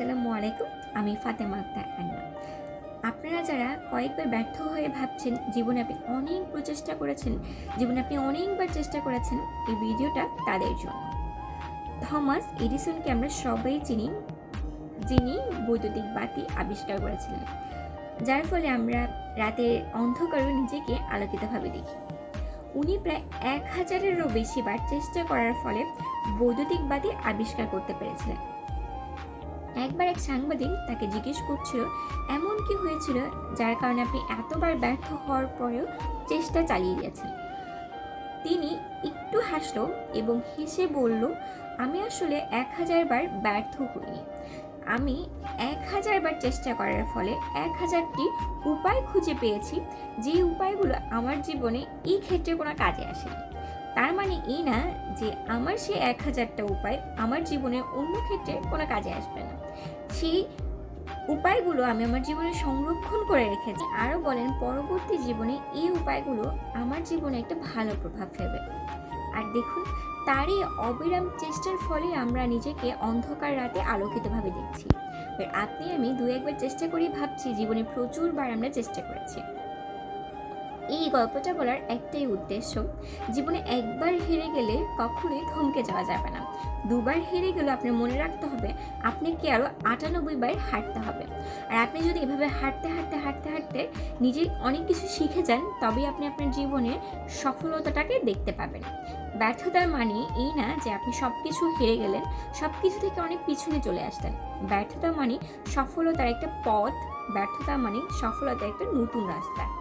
আসসালামু আলাইকুম, আমি ফাতেমা আক্তার আন্না। আপনারা যারা কয়েকবার ব্যর্থ হয়ে ভাবছেন জীবনে আপনি অনেক প্রচেষ্টা করেছেন, জীবনে আপনি অনেকবার চেষ্টা করেছেন এই ভিডিওটা তাদের জন্য। থমাস এডিসনকে আমরা সবাই চিনি, যিনি বৈদ্যুতিক বাতি আবিষ্কার করেছিলেন, যার ফলে আমরা রাতের অন্ধকারেও নিজেকে আলোকিতভাবে দেখি। উনি প্রায় এক হাজারেরও বেশি বার চেষ্টা করার ফলে বৈদ্যুতিক বাতি আবিষ্কার করতে পেরেছিলেন। একবার এক সাংবাদিক তাকে জিজ্ঞেস করছিল, এমন কি হয়েছিল যার কারণে আপনি এতবার ব্যর্থ হওয়ার পরেও চেষ্টা চালিয়ে গেছেন তিনি একটু হাসলো এবং হেসে বলল, আমি আসলে এক হাজার বার ব্যর্থ হইনি। আমি এক হাজার বার চেষ্টা করার ফলে এক হাজারটি উপায় খুঁজে পেয়েছি, যে উপায়গুলো আমার জীবনে এই ক্ষেত্রে কোনো কাজে আসেনি। তার মানে এই না যে আমার সে এক হাজারটা উপায় আমার জীবনে অন্য ক্ষেত্রে কোনো কাজে আসবে না। সেই উপায়গুলো আমি আমার জীবনে সংরক্ষণ করে রেখেছি। আরও বলেন, পরবর্তী জীবনে এই উপায়গুলো আমার জীবনে একটা ভালো প্রভাব ফেলবে। আর দেখুন, তারই অবিরাম চেষ্টার ফলে আমরা নিজেকে অন্ধকার রাতে আলোকিতভাবে দেখছি। আপনি, আমি দু একবার চেষ্টা করি ভাবছি, জীবনে প্রচুরবার আমরা চেষ্টা করেছি। এই গল্পটা বলার একটাই উদ্দেশ্য, জীবনে একবার হেরে গেলে কখনোই থমকে যাওয়া যাবে না। দুবার হেরে গেলে আপনার মনে রাখতে হবে, আপনাকে আরও আটানব্বই বার হাঁটতে হবে। আর আপনি যদি এভাবে হাঁটতে হাঁটতে হাঁটতে হাঁটতে নিজে অনেক কিছু শিখে যান, তবেই আপনি আপনার জীবনের সফলতাটাকে দেখতে পাবেন। ব্যর্থতার মানে এই না যে আপনি সব কিছু হেরে গেলেন সব কিছু থেকে অনেক পিছনে চলে আসলেন। ব্যর্থতা মানে সফলতার একটা পথ, ব্যর্থতা মানে সফলতার একটা নতুন রাস্তা।